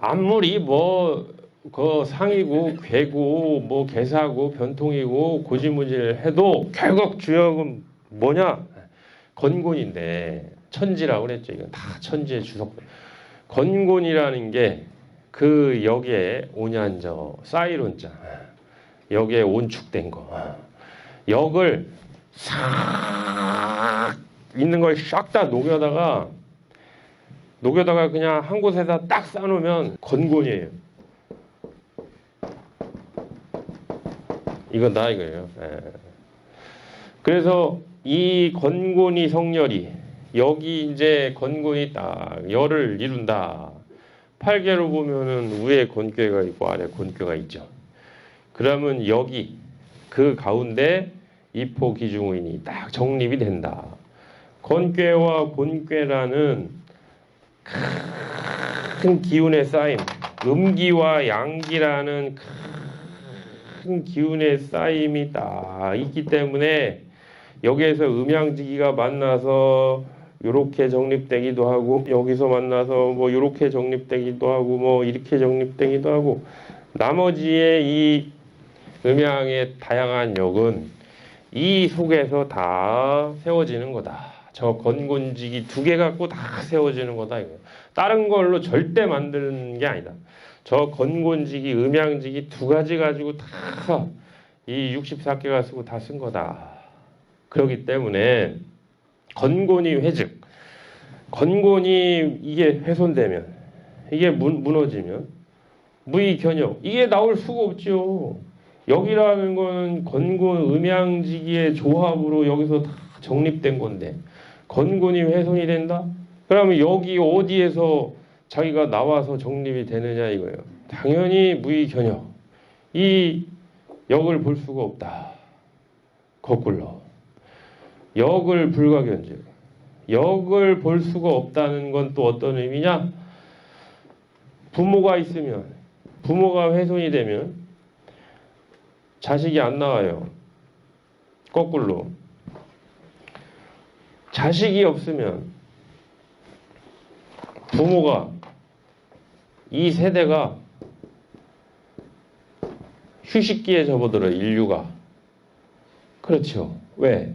아무리 뭐 그 상이고 괴고 뭐 개사고 변통이고 고지문지를 해도 결국 주역은 뭐냐? 건곤인데 천지라고 그랬죠. 이건 다 천지의 주석. 건곤이라는 게 그 역에 온연저 사이론자 역에 온축된 거. 역을 싹 있는 걸 싹 다 녹여다가 녹여다가 그냥 한 곳에다 딱 싸놓으면 건곤이에요. 이건 다 이거예요. 예. 그래서 이 건곤이 성열이 여기 이제 건곤이 딱 열을 이룬다. 팔개로 보면은 위에 건괴가 있고 아래 건괴가 있죠. 그러면 여기 그 가운데 이포 기중인이 딱 정립이 된다. 건괴와 곤괴라는 큰 기운의 쌓임, 음기와 양기라는 큰 기운의 쌓임이 딱 있기 때문에 여기에서 음양지기가 만나서 요렇게 정립되기도 하고 여기서 만나서 뭐 요렇게 정립되기도 하고 뭐 이렇게 정립되기도 하고 나머지의 이 음양의 다양한 역은 이 속에서 다 세워지는 거다. 저 건곤지기 두 개 갖고 다 세워지는 거다 이거. 다른 걸로 절대 만드는 게 아니다. 저 건곤지기, 음양지기 두 가지 가지고 다 이 64개가 쓰고 다 쓴 거다. 그렇기 때문에 건곤이 회즉, 건곤이 이게 훼손되면, 이게 문, 무너지면, 무의견역, 이게 나올 수가 없죠. 여기라는 거는 건곤, 음양지기의 조합으로 여기서 다 정립된 건데, 건곤이 훼손이 된다? 그러면 여기 어디에서 자기가 나와서 정립이 되느냐 이거예요. 당연히 무의견역. 이 역을 볼 수가 없다. 거꾸로. 역을 불가견적. 역을 볼 수가 없다는 건 또 어떤 의미냐? 부모가 있으면, 부모가 훼손이 되면 자식이 안 나와요. 거꾸로. 자식이 없으면 부모가 이 세대가 휴식기에 접어들어 인류가 그렇죠. 왜?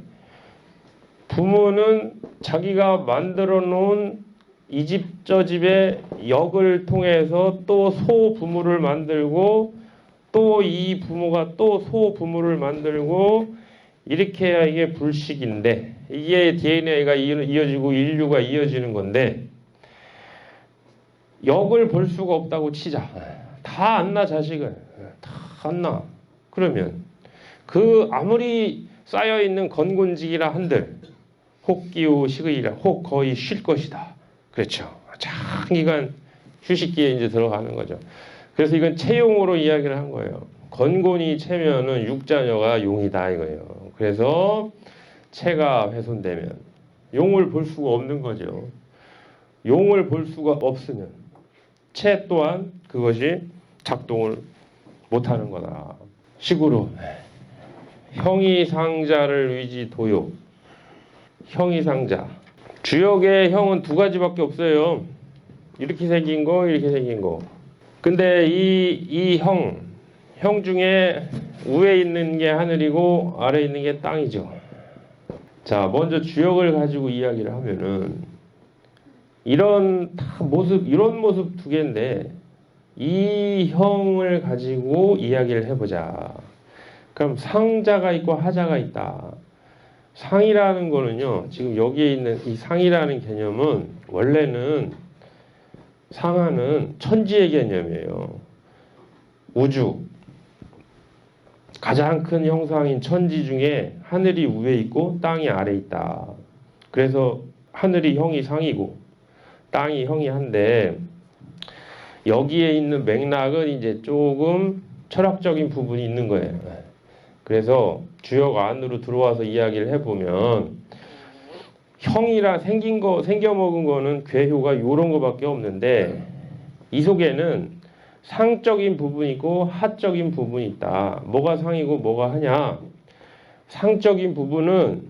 부모는 자기가 만들어 놓은 이 집 저 집의 역을 통해서 또 소부모를 만들고 또 이 부모가 또 소부모를 만들고 이렇게 해야 이게 불식인데 이게 DNA가 이어지고 인류가 이어지는 건데 역을 볼 수가 없다고 치자. 다 안 나 자식을 다안 나. 그러면 그 아무리 쌓여 있는 건곤지기라 한들 혹기우 식의라 혹 거의 쉴 것이다. 그렇죠. 장기간 휴식기에 이제 들어가는 거죠. 그래서 이건 채용으로 이야기를 한 거예요. 건곤이 채면은 육자녀가 용이다 이거예요. 그래서 채가 훼손되면 용을 볼 수가 없는 거죠. 용을 볼 수가 없으면 채 또한 그것이 작동을 못하는 거다. 식으로 형이 상자를 위지 도요. 형이 상자. 주역의 형은 두 가지밖에 없어요. 이렇게 생긴 거, 이렇게 생긴 거. 근데 이, 이 형, 형 중에 위에 있는 게 하늘이고 아래 있는 게 땅이죠. 자, 먼저 주역을 가지고 이야기를 하면은 이런 다 모습, 이런 모습 두 개인데 이 형을 가지고 이야기를 해보자. 그럼 상자가 있고 하자가 있다. 상이라는 거는요, 지금 여기에 있는 이 상이라는 개념은 원래는 상하는 천지의 개념이에요. 우주. 가장 큰 형상인 천지 중에 하늘이 위에 있고 땅이 아래 있다. 그래서 하늘이 형이 상이고 땅이 형이 한데 여기에 있는 맥락은 이제 조금 철학적인 부분이 있는 거예요. 그래서 주역 안으로 들어와서 이야기를 해보면 형이라 생긴 거 생겨 먹은 거는 괴효가 요런 거밖에 없는데 이 속에는 상적인 부분이 있고 하적인 부분이 있다. 뭐가 상이고 뭐가 하냐? 상적인 부분은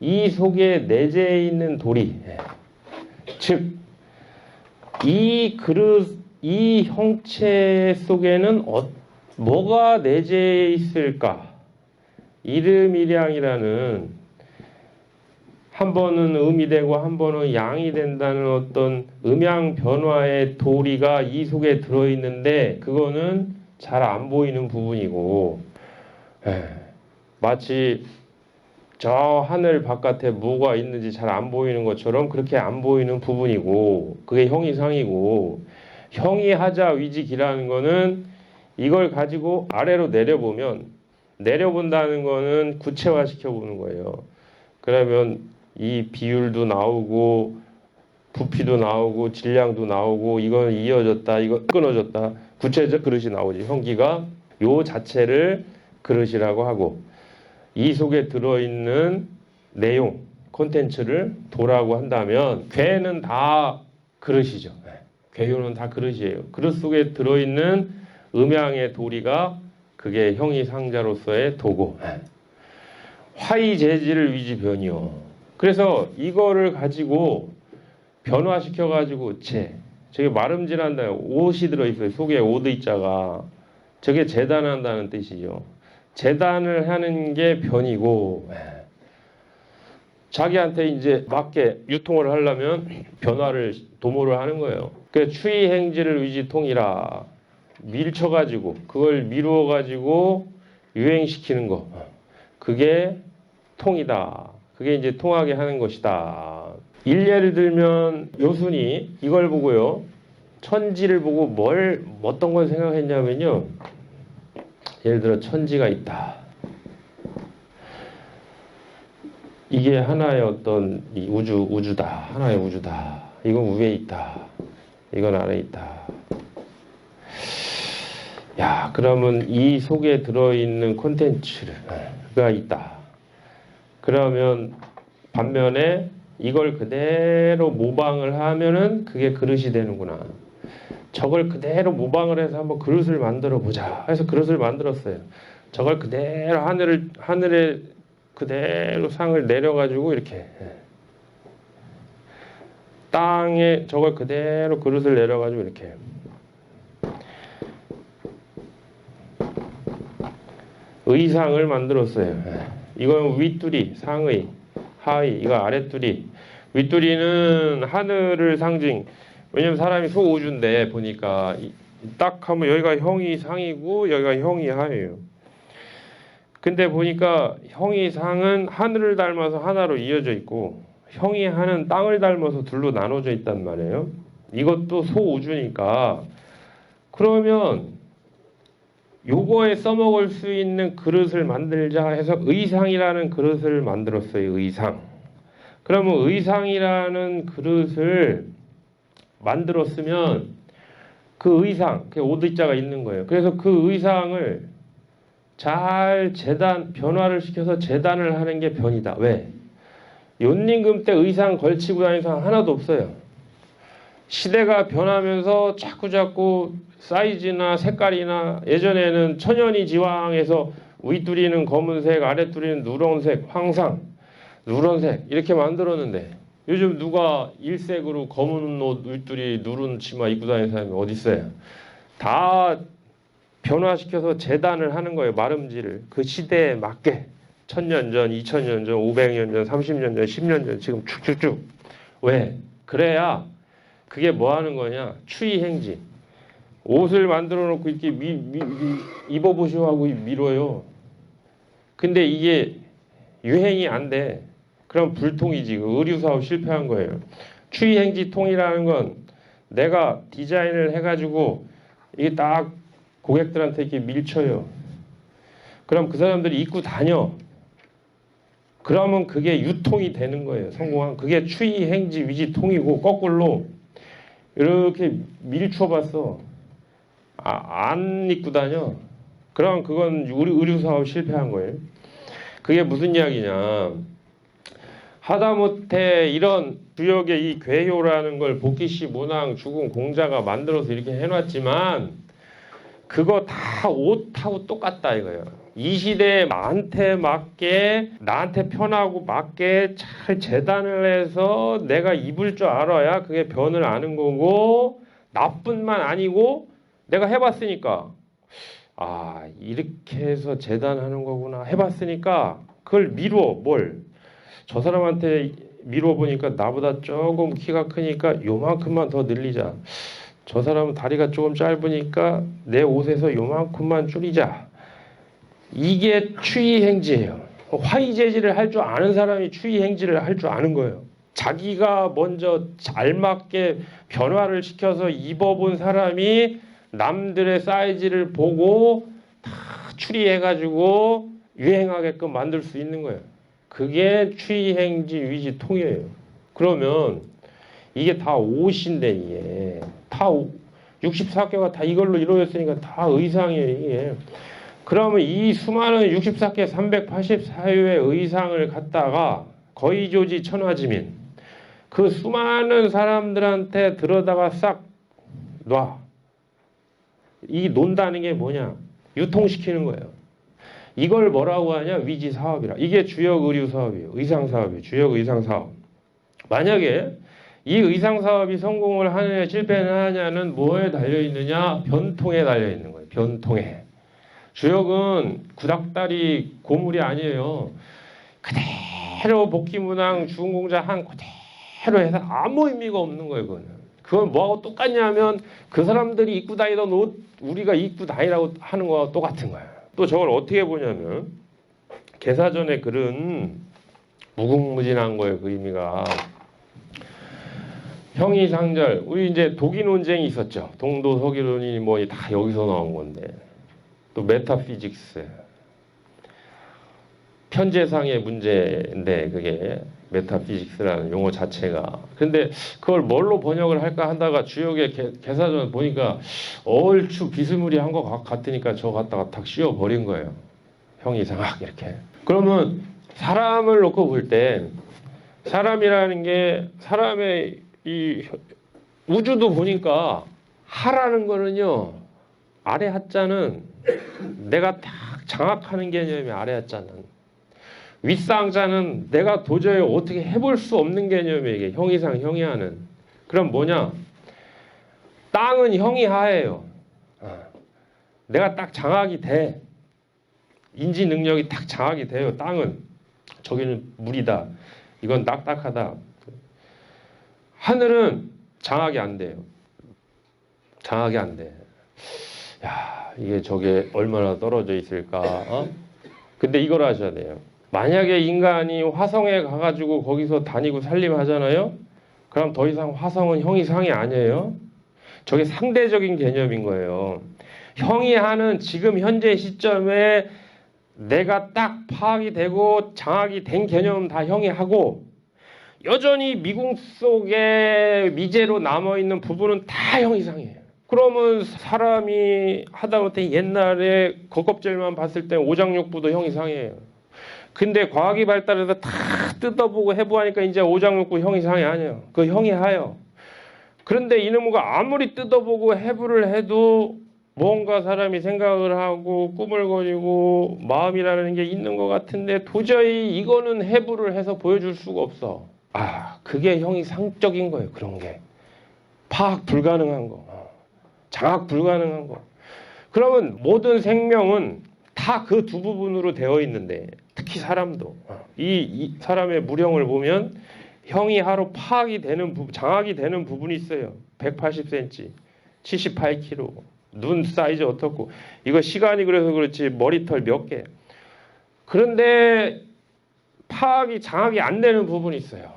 이 속에 내재해 있는 도리, 즉 이 그릇 이 형체 속에는 어, 뭐가 내재해 있을까? 이름이량이라는 한 번은 음이 되고 한 번은 양이 된다는 어떤 음양 변화의 도리가 이 속에 들어 있는데 그거는 잘 안 보이는 부분이고 에, 마치 저 하늘 바깥에 뭐가 있는지 잘 안 보이는 것처럼 그렇게 안 보이는 부분이고 그게 형이상이고 형이 하자 위직이라는 거는 이걸 가지고 아래로 내려보면 내려본다는 거는 구체화시켜 보는 거예요. 그러면 이 비율도 나오고 부피도 나오고 질량도 나오고 이건 이어졌다 이거 끊어졌다 구체적 그릇이 나오지 형기가 요 자체를 그릇이라고 하고 이 속에 들어있는 내용 콘텐츠를 도라고 한다면 괴는 다 그릇이죠. 네. 괴요는 다 그릇이에요. 그릇 속에 들어있는 음양의 도리가 그게 형이 상자로서의 도고 네. 화이 재질을 위지 변이요. 그래서 이거를 가지고 변화시켜 가지고 재 저게 마름질한다 옷이 들어 있어요. 속에 오드이자가. 저게 재단한다는 뜻이죠 재단을 하는 게 변이고 예. 자기한테 이제 맞게 유통을 하려면 변화를 도모를 하는 거예요 그 추이 행지를 위지 통이라 밀쳐 가지고 그걸 미루어 가지고 유행시키는 거 그게 통이다 그게 이제 통하게 하는 것이다. 일례를 들면 요순이 이걸 보고요. 천지를 보고 뭘 어떤 걸 생각했냐면요. 예를 들어 천지가 있다. 이게 하나의 어떤 이 우주 우주다. 하나의 우주다. 이건 위에 있다. 이건 아래 있다. 야, 그러면 이 속에 들어 있는 콘텐츠가 있다. 그러면 반면에 이걸 그대로 모방을 하면은 그게 그릇이 되는구나. 저걸 그대로 모방을 해서 한번 그릇을 만들어 보자. 해서 그릇을 만들었어요. 저걸 그대로 하늘을 하늘에 그대로 상을 내려 가지고 이렇게 예. 땅에 저걸 그대로 그릇을 내려 가지고 이렇게 의상을 만들었어요. 예. 이건 윗두리, 상의, 하의, 이거 아랫두리. 윗두리는 하늘을 상징. 왜냐면 사람이 소우주인데 보니까 이- 딱 하면 여기가 형이 상이고 여기가 형이 하예요. 근데 보니까 형이 상은 하늘을 닮아서 하나로 이어져 있고 형이 하는 땅을 닮아서 둘로 나눠져 있단 말이에요. 이것도 소우주니까 그러면 요거에 써먹을 수 있는 그릇을 만들자 해서 의상이라는 그릇을 만들었어요. 의상. 그러면 의상이라는 그릇을 만들었으면 그 의상, 그 오드자가 있는 거예요. 그래서 그 의상을 잘 재단, 변화를 시켜서 재단을 하는 게 변이다. 왜? 연임금 때 의상 걸치고 다니는 사람 하나도 없어요. 시대가 변하면서 자꾸 자꾸 사이즈나 색깔이나 예전에는 천연이 지왕에서 윗두리는 검은색, 아랫두리는 누런색, 황상, 누런색 이렇게 만들었는데 요즘 누가 일색으로 검은 옷 윗두리 누른 치마 입고 다니는 사람이 어디 있어요? 다 변화시켜서 재단을 하는 거예요. 마름지를 그 시대에 맞게 천년 전, 이천 년 전, 오백 년 전, 삼십 년 전, 십 년 전 지금 쭉쭉쭉 왜? 그래야 그게 뭐 하는 거냐? 추위 행지. 옷을 만들어 놓고 이렇게 미, 미, 미- 입어보시오 하고 밀어요. 근데 이게 유행이 안 돼. 그럼 불통이지. 그 의류 사업 실패한 거예요. 추위 행지 통이라는 건 내가 디자인을 해가지고 이게 딱 고객들한테 이렇게 밀쳐요. 그럼 그 사람들이 입고 다녀. 그러면 그게 유통이 되는 거예요. 성공한 그게 추위 행지 위지 통이고 거꾸로 이렇게 밀쳐 봤어. 아, 안 입고 다녀. 그럼 그건 의류, 의류 사업 실패한 거예요. 그게 무슨 이야기냐. 하다못해 이런 주역의 이 괴효라는 걸 복기씨 문항 주군 공자가 만들어서 이렇게 해놨지만 그거 다 옷하고 똑같다 이거예요. 이 시대에 나한테 맞게 나한테 편하고 맞게 잘 재단을 해서 내가 입을 줄 알아야 그게 변을 아는 거고 나뿐만 아니고 내가 해봤으니까. 아 이렇게 해서 재단하는 거구나. 해봤으니까 그걸 미루어 뭘 저 사람한테 미루어 보니까 나보다 조금 키가 크니까 요만큼만 더 늘리자. 저 사람은 다리가 조금 짧으니까 내 옷에서 요만큼만 줄이자. 이게 추위 행지예요. 화이 재질을 할줄 아는 사람이 추위 행지를 할 줄 아는 거예요. 자기가 먼저 잘 맞게 변화를 시켜서 입어본 사람이 남들의 사이즈를 보고 다 추리해가지고 유행하게끔 만들 수 있는 거예요. 그게 추이행지 위지 통이에요. 그러면 이게 다 옷인데 이게 다 64개가 다 이걸로 이루어졌으니까 다 의상이에요 이게. 그러면 이 수많은 64개 384회의 의상을 갖다가 거의 조지 천하지민 그 수많은 사람들한테 들어다가 싹 놔. 이 논다는 게 뭐냐? 유통시키는 거예요. 이걸 뭐라고 하냐? 위지 사업이라. 이게 주역 의류 사업이에요. 의상 사업이에요. 주역 의상 사업. 만약에 이 의상 사업이 성공을 하느냐 실패를 하느냐는 뭐에 달려 있느냐? 변통에 달려 있는 거예요. 변통에. 주역은 구닥다리 고물이 아니에요. 그대로 복귀문항 주공자 한 그대로 해서 아무 의미가 없는 거예요. 그거는. 그건 뭐하고 똑같냐면 그 사람들이 입고 다니던 옷 우리가 입고 다니라고 하는 거와 똑같은 거예요. 또 저걸 어떻게 보냐면 개사전의 글은 무궁무진한 거예요. 그 의미가 형이상절 우리 이제 독일 논쟁이 있었죠. 동도 서기론이 뭐 다 여기서 나온 건데 또 메타피직스 편재상의 문제인데 그게 메타피직스라는 용어 자체가. 근데 그걸 뭘로 번역을 할까 하다가 주역의 개, 개사전 보니까 얼추 비스무리한 것 같으니까 저 갖다가 탁 씌워 버린 거예요. 형이상학 이렇게. 그러면 사람을 놓고 볼 때 사람이라는 게 사람의 이 우주도 보니까 하라는 거는요 아래 하자는 내가 딱 장악하는 개념이 아래 하자는 윗상자는 내가 도저히 어떻게 해볼 수 없는 개념이에요. 이게 형이상 형이하는. 그럼 뭐냐? 땅은 형이 하예요. 어. 내가 딱 장악이 돼. 인지 능력이 딱 장악이 돼요. 땅은 저기는 물이다. 이건 딱딱하다. 하늘은 장악이 안 돼요. 장악이 안 돼. 야, 이게 저게 얼마나 떨어져 있을까? 어? 근데 이걸 하셔야 돼요. 만약에 인간이 화성에 가가지고 거기서 다니고 살림하잖아요. 그럼 더 이상 화성은 형이 상이 아니에요. 저게 상대적인 개념인 거예요. 형이 하는 지금 현재 시점에 내가 딱 파악이 되고 장악이 된 개념은 다 형이 하고 여전히 미궁 속에 미제로 남아 있는 부분은 다 형이 상이에요. 그러면 사람이 하다못해 옛날에 겉껍질만 봤을 때 오장육부도 형이 상이에요. 근데 과학이 발달해서 다 뜯어보고 해부하니까 이제 오장육부 형이 상이 아니에요. 그 형이 하요. 그런데 이놈가 아무리 뜯어보고 해부를 해도 뭔가 사람이 생각을 하고 꿈을 거리고 마음이라는 게 있는 것 같은데 도저히 이거는 해부를 해서 보여줄 수가 없어. 아, 그게 형이 상적인 거예요. 그런 게. 파악 불가능한 거. 장악 불가능한 거. 그러면 모든 생명은 다 그 두 부분으로 되어 있는데 특히 사람도 이, 이 사람의 무령을 보면 형이 하루 파악이 되는 부, 장악이 되는 부분이 있어요. 180cm, 78kg, 눈 사이즈 어떻고 이거 시간이 그래서 그렇지 머리털 몇 개. 그런데 파악이 장악이 안 되는 부분이 있어요.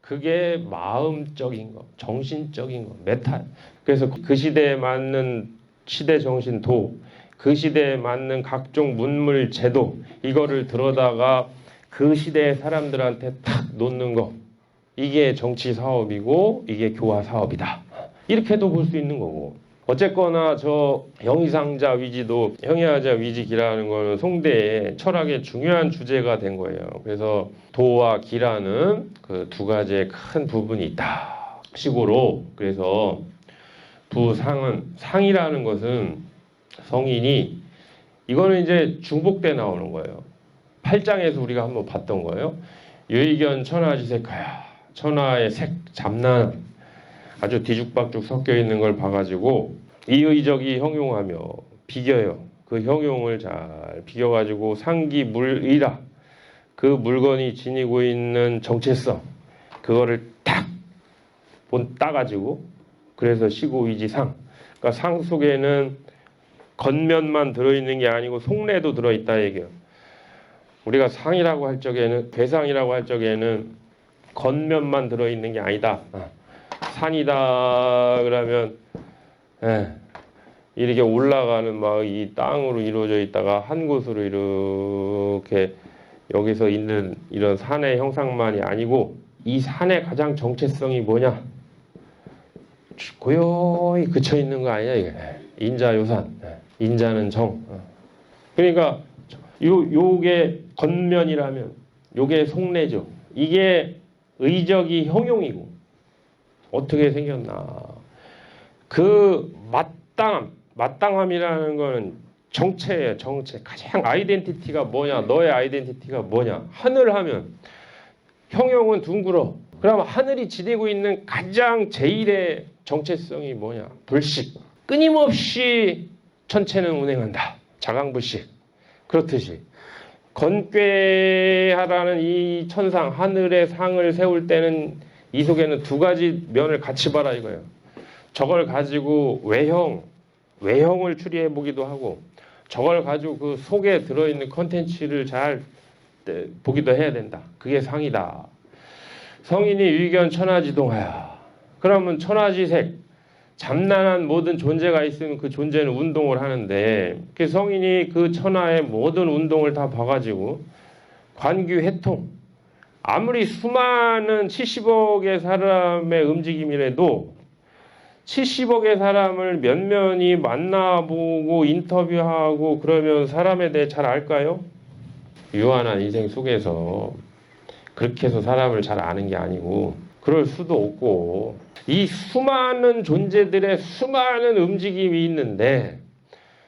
그게 마음적인 거, 정신적인 거, 메탈. 그래서 그 시대에 맞는 시대 정신 도, 그 시대에 맞는 각종 문물 제도 이거를 들어다가 그 시대의 사람들한테 탁 놓는 거 이게 정치 사업이고 이게 교화 사업이다 이렇게도 볼 수 있는 거고 어쨌거나 저 형이상자 위지도 형이하자 위지기라는 거는 송대의 철학의 중요한 주제가 된 거예요. 그래서 도와 기라는 그 두 가지의 큰 부분이 있다. 식으로 그래서 두 상은 상이라는 것은 성인이 이거는 이제 중복 때 나오는 거예요. 8장에서 우리가 한번 봤던 거예요. 유의견 천하지색하야 천하의 색 잡난 아주 뒤죽박죽 섞여 있는 걸 봐가지고 이 의적이 형용하며 비겨요. 그 형용을 잘 비겨가지고 상기물의라 그 물건이 지니고 있는 정체성 그거를 딱 본 따가지고 그래서 시고위지상 그러니까 상 속에는 겉면만 들어있는 게 아니고 속내도 들어있다 얘기예요. 우리가 상이라고 할 적에는 괴상이라고 할 적에는 겉면만 들어있는 게 아니다. 어. 산이다 그러면 예, 이렇게 올라가는 막 이 땅으로 이루어져 있다가 한 곳으로 이렇게 여기서 있는 이런 산의 형상만이 아니고 이 산의 가장 정체성이 뭐냐? 고요히 그쳐 있는 거 아니야 이게 인자요산 예, 인자는 정. 어. 그러니까 요 요게 겉면이라면 요게 속내죠. 이게 의적이 형용이고 어떻게 생겼나. 그 마땅함 마땅함이라는 거는 정체예요 정체. 가장 아이덴티티가 뭐냐 너의 아이덴티티가 뭐냐. 하늘 하면 형용은 둥글어 그럼 하늘이 지니고 있는 가장 제일의 정체성이 뭐냐. 불식. 끊임없이 천체는 운행한다 자강불식 그렇듯이 건괴하라는 이 천상 하늘의 상을 세울 때는 이 속에는 두 가지 면을 같이 봐라 이거예요. 저걸 가지고 외형 외형을 추리해 보기도 하고 저걸 가지고 그 속에 들어 있는 컨텐츠를 잘 때- 보기도 해야 된다. 그게 상이다. 성인이 위견 천하지동하야. 그러면 천하지색 잠난한 모든 존재가 있으면 그 존재는 운동을 하는데 그 성인이 그 천하의 모든 운동을 다 봐가지고 관규 해통 아무리 수많은 70억의 사람의 움직임이라도 70억의 사람을 면면히 만나보고 인터뷰하고 그러면 사람에 대해 잘 알까요? 유한한 인생 속에서 그렇게 해서 사람을 잘 아는 게 아니고 그럴 수도 없고 이 수많은 존재들의 수많은 움직임이 있는데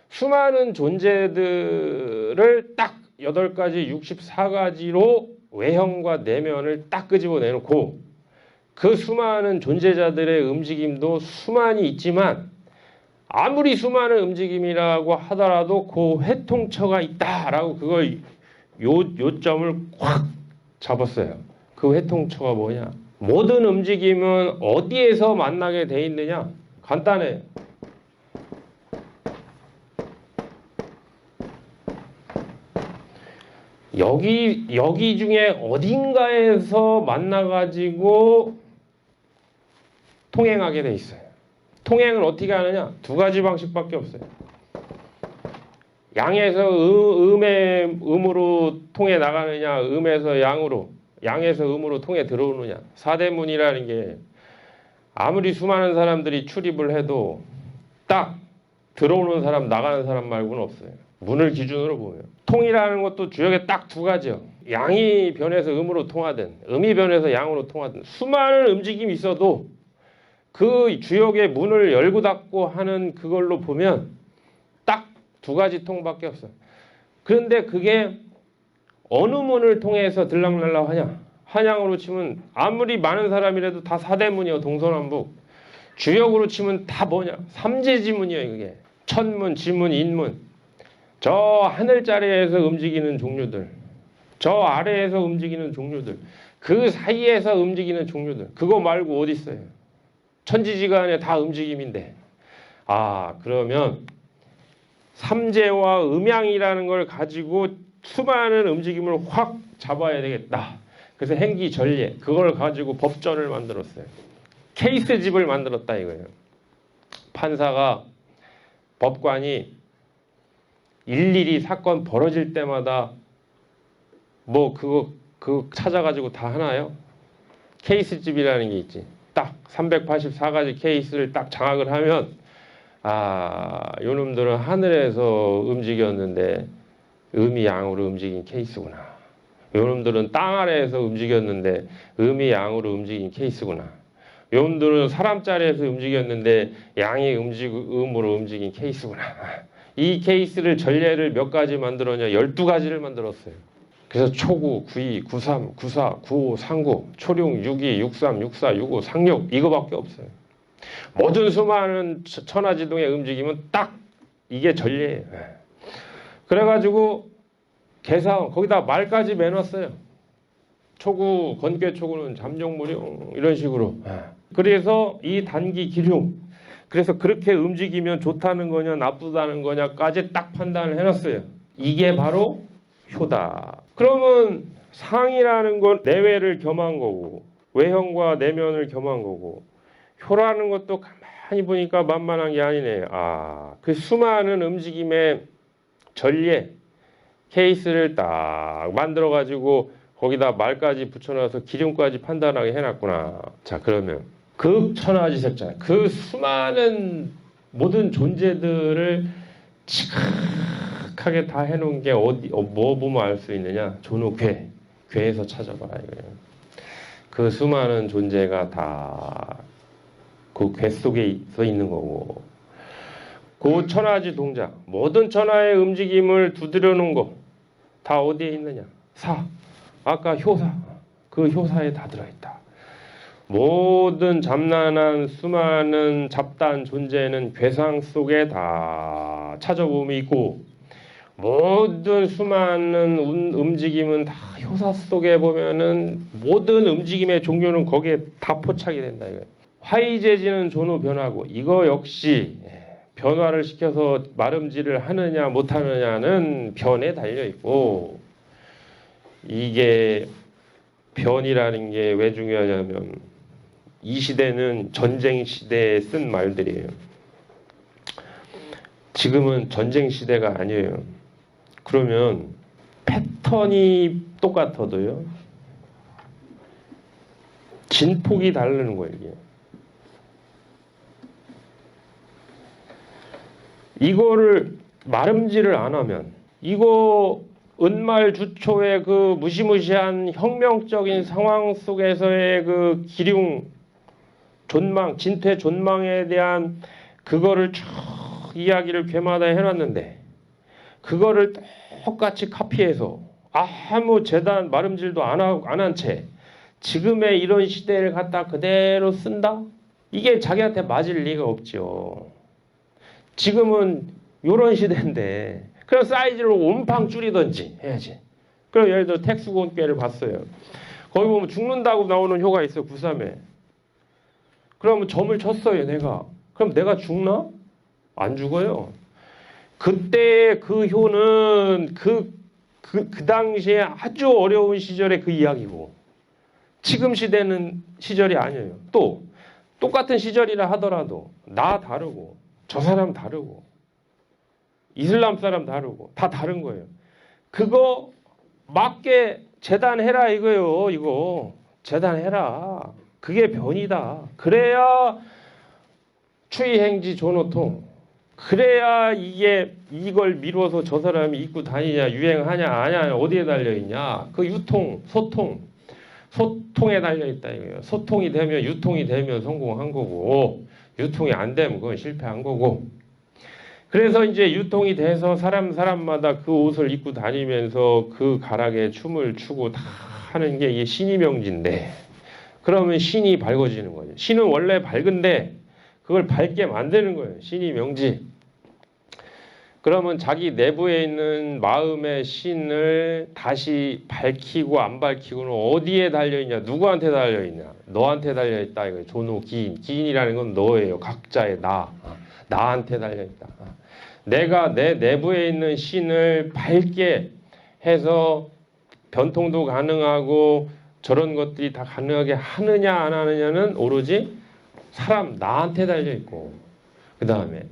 수많은 존재들을 딱 8가지 64가지로 외형과 내면을 딱 끄집어 내놓고 그 수많은 존재자들의 움직임도 수많이 있지만 아무리 수많은 움직임이라고 하더라도 그 회통처가 있다라고 그걸 요, 요점을 확 잡았어요. 그 회통처가 뭐냐? 모든 움직임은 어디에서 만나게 돼 있느냐? 간단해. 여기 여기 중에 어딘가에서 만나 가지고 통행하게 돼 있어요. 통행을 어떻게 하느냐? 두 가지 방식밖에 없어요. 양에서 음, 음의 음으로 통해 나가느냐, 음에서 양으로, 양에서 음으로 통해 들어오느냐. 사대문이라는 게 아무리 수많은 사람들이 출입을 해도 딱 들어오는 사람, 나가는 사람 말고는 없어요. 문을 기준으로 보면. 통이라는 것도 주역에 딱 두 가지요. 양이 변해서 음으로 통하든, 음이 변해서 양으로 통하든, 수많은 움직임이 있어도 그 주역의 문을 열고 닫고 하는 그걸로 보면 딱 두 가지 통밖에 없어요. 그런데 그게 어느 문을 통해서 들락날락 하냐? 한양으로 치면 아무리 많은 사람이라도 다 사대문이요 동서남북. 주역으로 치면 다 뭐냐? 삼재지문이에요 그게. 천문, 지문, 인문. 저 하늘자리에서 움직이는 종류들. 저 아래에서 움직이는 종류들. 그 사이에서 움직이는 종류들. 그거 말고 어디 있어요? 천지지간에 다 움직임인데. 아, 그러면 삼재와 음양이라는 걸 가지고 수많은 움직임을 확 잡아야 되겠다. 그래서 행기 전례 그걸 가지고 법전을 만들었어요. 케이스 집을 만들었다 이거예요. 판사가 법관이 일일이 사건 벌어질 때마다 뭐 그거 그거 찾아가지고 다 하나요? 케이스 집이라는 게 있지. 딱 384가지 케이스를 딱 장악을 하면 아, 요놈들은 하늘에서 움직였는데 음이 양으로 움직인 케이스구나. 요놈들은 땅 아래에서 움직였는데 음이 양으로 움직인 케이스구나. 요놈들은 사람 자리에서 움직였는데 양이 움직 음으로 움직인 케이스구나. 이 케이스를 전례를 몇 가지 만들었냐? 12가지를 만들었어요. 그래서 초구, 92, 93, 94, 95, 39, 초룡, 62, 63, 64, 65, 상륙 이거밖에 없어요. 모든 수많은 천- 천하지동의 움직임은 딱 이게 전례예요. 예. 그래가지고 개사원 거기다 말까지 매놨어요. 초구 건괴 초구는 잠룡 무룡 이런 식으로. 예. 그래서 이 단기 기륭 그래서 그렇게 움직이면 좋다는 거냐 나쁘다는 거냐까지 딱 판단을 해놨어요. 이게 바로 효다. 그러면 상이라는 건 내외를 겸한 거고 외형과 내면을 겸한 거고 효라는 것도 가만히 보니까 만만한 게 아니네. 아, 그 수많은 움직임의 전례 케이스를 딱 만들어 가지고 거기다 말까지 붙여놔서 기름까지 판단하게 해놨구나. 자, 그러면 극천하지색잖아요. 그 수많은 모든 존재들을 지각하게 다 해놓은 게 어디, 어, 뭐 보면 알 수 있느냐? 존우괴, 괴에서 찾아봐라 이거예요. 그 수많은 존재가 다 그 괴 속에 서 있는 거고 그 천하지 동작. 모든 천하의 움직임을 두드려 놓은 거 다 어디에 있느냐? 사. 아까 효사. 그 효사에 다 들어있다. 모든 잠난한 수많은 잡다한 존재는 괴상 속에 다 찾아보면 있고 모든 수많은 운- 움직임은 다 효사 속에 보면은 모든 움직임의 종류는 거기에 다 포착이 된다 이거예요. 화이재지는 존우 변하고 이거 역시 변화를 시켜서 마름질을 하느냐 못하느냐는 변에 달려 있고 이게 변이라는 게 왜 중요하냐면 이 시대는 전쟁 시대에 쓴 말들이에요. 지금은 전쟁 시대가 아니에요. 그러면 패턴이 똑같아도요. 진폭이 다르는 거예요, 이게. 이거를 마름질을 안 하면 이거 은말 주초의 그 무시무시한 혁명적인 상황 속에서의 그 기륭 존망 진퇴 존망에 대한 그거를 쭉 이야기를 괴마다 해놨는데 그거를 똑같이 카피해서 아무 재단 마름질도 안 하고 안 한 채 지금의 이런 시대를 갖다 그대로 쓴다? 이게 자기한테 맞을 리가 없죠. 지금은 요런 시대인데 그럼 사이즈를 온팡 줄이든지 해야지. 그럼 예를 들어 택수곤괴를 봤어요. 거기 보면 죽는다고 나오는 효가 있어 93에. 그러면 점을 쳤어요 내가. 그럼 내가 죽나? 안 죽어요. 그때 그 효는 그, 그, 그 당시에 아주 어려운 시절의 그 이야기고 지금 시대는 시절이 아니에요. 또 똑같은 시절이라 하더라도 나 다르고 저 사람 다르고 이슬람 사람 다르고 다 다른 거예요. 그거 맞게 재단해라 이거요. 이거 재단해라. 그게 변이다. 그래야 추이행지 존호통. 그래야 이게 이걸 미뤄서 저 사람이 입고 다니냐 유행하냐 아냐 어디에 달려 있냐 그 유통 소통 소통에 달려 있다 이거예요. 소통이 되면 유통이 되면 성공한 거고 유통이 안 되면 그건 실패한 거고. 그래서 이제 유통이 돼서 사람 사람마다 그 옷을 입고 다니면서 그 가락에 춤을 추고 다 하는 게 이게 신이 명지인데 그러면 신이 밝아지는 거죠. 신은 원래 밝은데 그걸 밝게 만드는 거예요. 신이 명지. 그러면 자기 내부에 있는 마음의 신을 다시 밝히고 안 밝히고는 어디에 달려 있냐? 누구한테 달려 있냐? 너한테 달려 있다 이거예요. 존호 기인. 기인이라는 건 너예요. 각자의 나. 나한테 달려 있다. 내가 내 내부에 있는 신을 밝게 해서 변통도 가능하고 저런 것들이 다 가능하게 하느냐 안 하느냐는 오로지 사람 나한테 달려 있고 그 다음에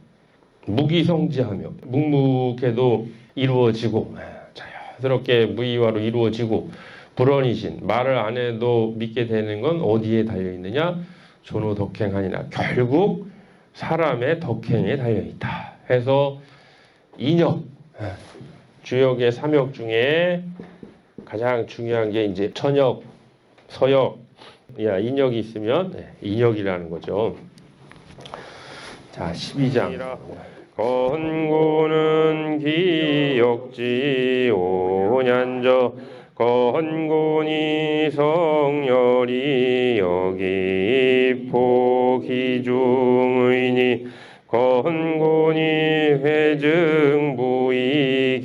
무기성지하며 묵묵해도 이루어지고 자연스럽게 무의화로 이루어지고 불언이신 말을 안 해도 믿게 되는 건 어디에 달려 있느냐? 존호 덕행하니라. 결국 사람의 덕행에 달려 있다. 해서 인역 주역의 삼역 중에 가장 중요한 게 이제 천역 서역. 야 인역이 있으면 네, 인역이라는 거죠. 자 12장. 건고는 기역지 오년저. 건곤이 성열이 여기 포기중의니. 건곤이 회증부이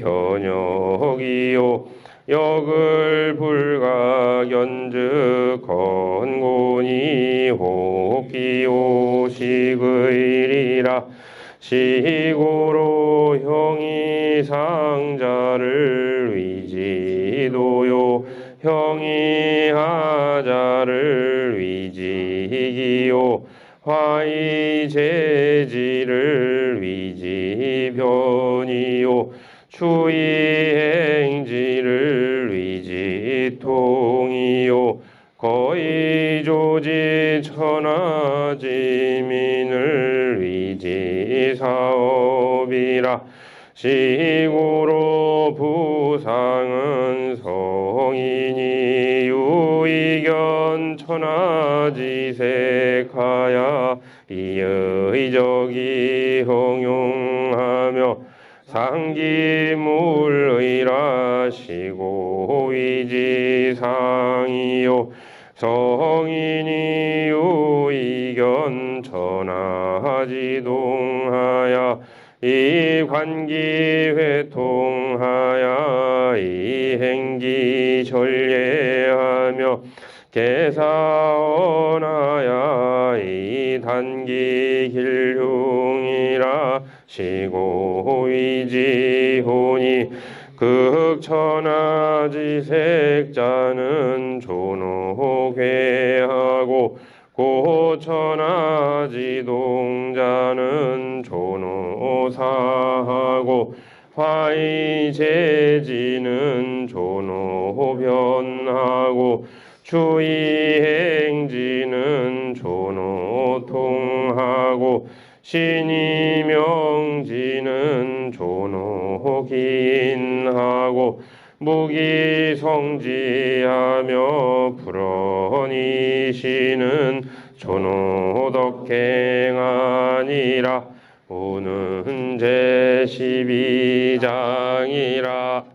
견역이요. 역을 불가견즉 건곤이 식의리라 시고로 형이 상자를 위지도요. 형이 하자를 위지기요. 화이 재지를 위지변이요. 추이 행 조지 천하지민을 위지사업이라. 시고로 부상은 성인이 유의견 천하지색하야. 이의적이 형용하며 상기물의라 시고 위지상이요 성인이 유의견 천하지동하야 이 관기 회통하야 이 행기 전례하며 개사언하야 이 단기 길흉이라 시고위지혼이 극천하지색자는 존호괴하고 고천하지동자는 존호사하고 화이재지는 존호변하고 추이행지는 존호통하고 신이명지는 존호 긴하고 무기성지하며 불언이시는 존호덕행하니라. 오는 제 12장이라